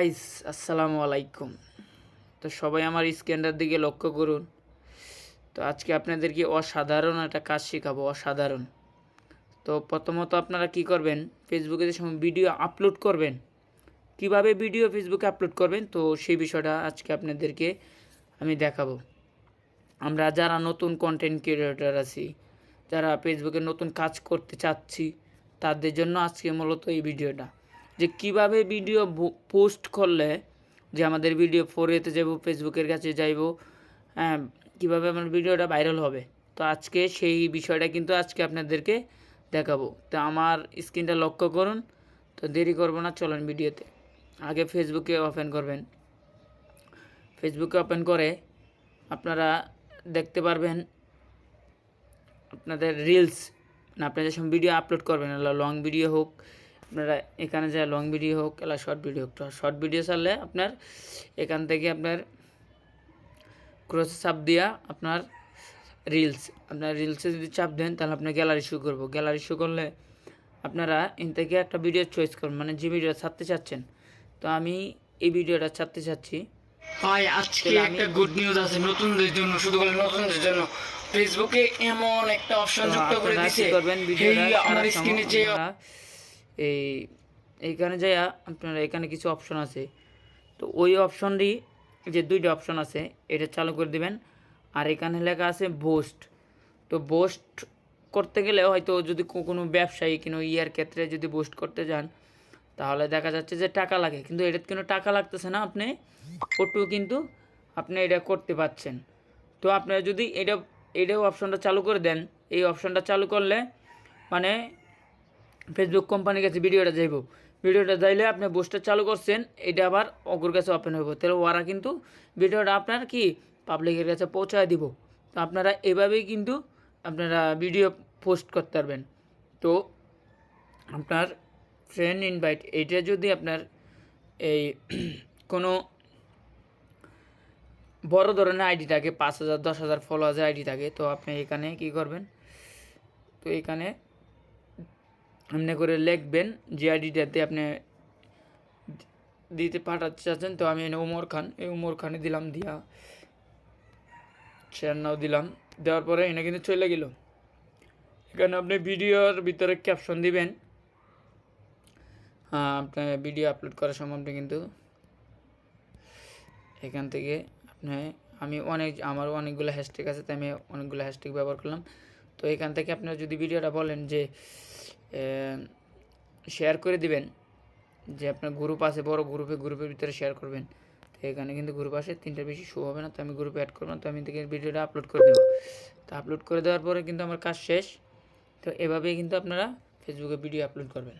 আইস, আসসালামু আলাইকুম। তো সবাই আমার স্ক্যানটার দিকে লক্ষ্য করুন। তো আজকে আপনাদেরকে অসাধারণ একটা কাজ শেখাবো, অসাধারণ। তো প্রথমত আপনারা কি করবেন ফেসবুকে যে সময় ভিডিও আপলোড করবেন, কীভাবে ভিডিও ফেসবুকে আপলোড করবেন, তো সেই বিষয়টা আজকে আপনাদেরকে আমি দেখাবো। আমরা যারা নতুন কন্টেন্ট ক্রিয়েটর আছি, যারা ফেসবুকে নতুন কাজ করতে চাচ্ছি, তাদের জন্য আজকে মূলত এই ভিডিওটা যে কীভাবে ভিডিও পোস্ট করলে যে আমাদের ভিডিও ফোরেতে যাব ফেসবুকের কাছে যাইব হ্যাঁ কীভাবে আমার ভিডিওটা ভাইরাল হবে। তো আজকে সেই বিষয়টা কিন্তু আজকে আপনাদেরকে দেখাবো। তো আমার স্ক্রিনটা লক্ষ্য করুন। তো দেরি করব না, চলেন ভিডিওতে। আগে ফেসবুকে ওপেন করবেন। ফেসবুকে ওপেন করে আপনারা দেখতে পারবেন আপনাদের রিলস না, আপনারা যখন ভিডিও আপলোড করবেন লং ভিডিও হোক আপনারা এখানে যা লং ভিডিও হোক এলা শর্ট ভিডিও হোক শর্ট ভিডিও ছাড়লে আপনার এখান থেকে আপনার ক্রসে চাপ দিয়া আপনার রিলস আপনার রিলসে যদি চাপ দেন তাহলে আপনার গ্যালারি শো করব। গ্যালারি শো করলে আপনারা এন থেকে একটা ভিডিও চয়েস করুন মানে যে ভিডিওটা ছাড়তে চাচ্ছেন। তো আমি এই ভিডিওটা ছাড়তে চাচ্ছি। ভাই আজকে একটা গুড নিউজ আছে নতুনদের জন্য শুধু বলে নতুনদের জন্য। ফেসবুকে এমন একটা অপশন যুক্ত করে কি করবেন? ভিডিওটা আমার স্ক্রিনে যে এই, এইখানে যাইয়া আপনারা এখানে কিছু অপশন আছে। তো ওই অপশনটি যে দুইটা অপশন আছে, এটা চালু করে দিবেন। আর এখানে লেখা আছে বোস্ট তো বোস্ট করতে গেলে হয়তো যদি কোনো ব্যবসায়ী কোনো ইয়ার ক্ষেত্রে যদি বোস্ট করতে যান, তাহলে দেখা যাচ্ছে যে টাকা লাগে। কিন্তু এটা কোনো টাকা লাগতেছে না আপনি, ওটু কিন্তু আপনি এটা করতে পারছেন তো আপনারা যদি এটা, এটাও অপশনটা চালু করে দেন। এই অপশনটা চালু করলে মানে ফেসবুক কোম্পানির কাছে ভিডিওটা যাইব। ভিডিওটা যাইলে আপনি বুস্টার চালু করছেন, এটা আবার অগুর কাছে ওপেন হইব। তাহলে ওরা কিন্তু ভিডিওটা আপনার কি পাবলিকের কাছে পৌঁছায় দিব। তো আপনারা এভাবেই কিন্তু আপনারা ভিডিও পোস্ট করতে পারবেন। তো আপনার ফ্রেন্ড ইনভাইট এইটা যদি আপনার এই কোনো বড় ধরনের আইডি থাকে, পাঁচ হাজার, দশ হাজার ফলোয়ার্সের আইডি থাকে, তো আপনি এখানে কি করবেন? তো এখানে এমনি করে লিখবেন যে আইডিটাতে আপনি দিতে পাঠাতে চাচ্ছেন। তো আমি উমর খান, এই উমর খানে দিলাম দিয়া নাও দিলাম। দেওয়ার পরে এনে কিন্তু চলে গেল। এখানে আপনি ভিডিওর ভিতরে ক্যাপশন দিবেন। আপনার ভিডিও আপলোড করার সময় আপনি কিন্তু এখান থেকে আপনি, আমি অনেক আমারও অনেকগুলো হ্যাশট্যাগ আছে, তাই আমি অনেকগুলো হ্যাশট্যাগ ব্যবহার করলাম। তো এখান থেকে আপনারা যদি ভিডিওটা বলেন যে শেয়ার করে দিবেন, যে আপনার গ্রুপ আছে, বড় গ্রুপে গ্রুপের ভিতরে শেয়ার করবেন। তো এখানে কিন্তু গ্রুপ আসে, তিনটার বেশি শো হবে না, তো আমি গ্রুপে অ্যাড করব না, তো আমি থেকে ভিডিওটা আপলোড করে দেবো। তো আপলোড করে দেওয়ার পরে কিন্তু আমার কাজ শেষ। তো এভাবেই কিন্তু আপনারা ফেসবুকে ভিডিও আপলোড করবেন।